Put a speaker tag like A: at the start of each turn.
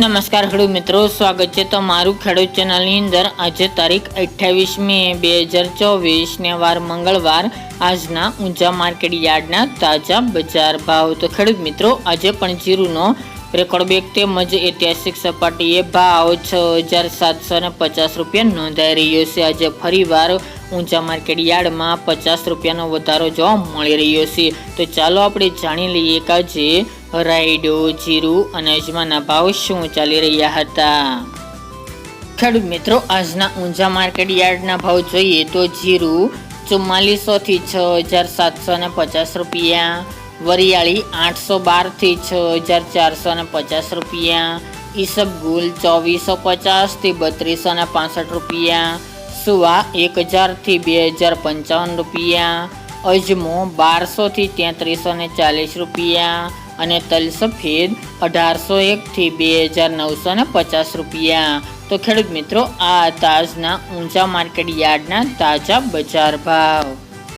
A: નમસ્કાર ખેડૂત મિત્રો, સ્વાગત છે તમારું ખેડૂત ચેનલની અંદર. આજે તારીખ અઠ્યાવીસ મે બે હજાર ચોવીસને વાર મંગળવાર. આજના ઊંચા માર્કેટ યાર્ડના તાજા બજાર ભાવ. તો ખેડૂત મિત્રો, આજે પણ જીરુનો રેકોર્ડ બેક તેમજ ઐતિહાસિક સપાટીએ ભાવ છ હજાર સાતસો ને પચાસ રૂપિયા નોંધાઈ રહ્યો છે. આજે ફરીવાર ઊંચા માર્કેટ યાર્ડમાં પચાસ રૂપિયાનો વધારો જોવા મળી રહ્યો છે. તો ચાલો આપણે જાણી લઈએ કે આજે રાયડો, જીરું અને અજમાના ભાવ શું ચાલી રહ્યા હતા. ખેડૂત મિત્રો, આજના ઊંચા માર્કેટ યાર્ડના ભાવ જોઈએ તો જીરું ચુમ્માલીસો થી છ હજાર સાતસો ને પચાસ રૂપિયા, વરિયાળી આઠસો બારથી છ હજાર ચારસો ને પચાસ રૂપિયા, ઈસબગુલ ચોવીસો પચાસથી બત્રીસો ને રૂપિયા સુવા એક હજારથી બે હજાર પંચાવન રૂપિયા, અજમો બારસોથી તેત્રીસો ને ચાલીસ રૂપિયા અને તલ સફેદ અઢારસો એકથી બે હજાર નવસો ને પચાસ રૂપિયા. તો ખેડૂત મિત્રો, આ તાજના ઊંચા માર્કેટ યાર્ડના તાજા બજાર ભાવ.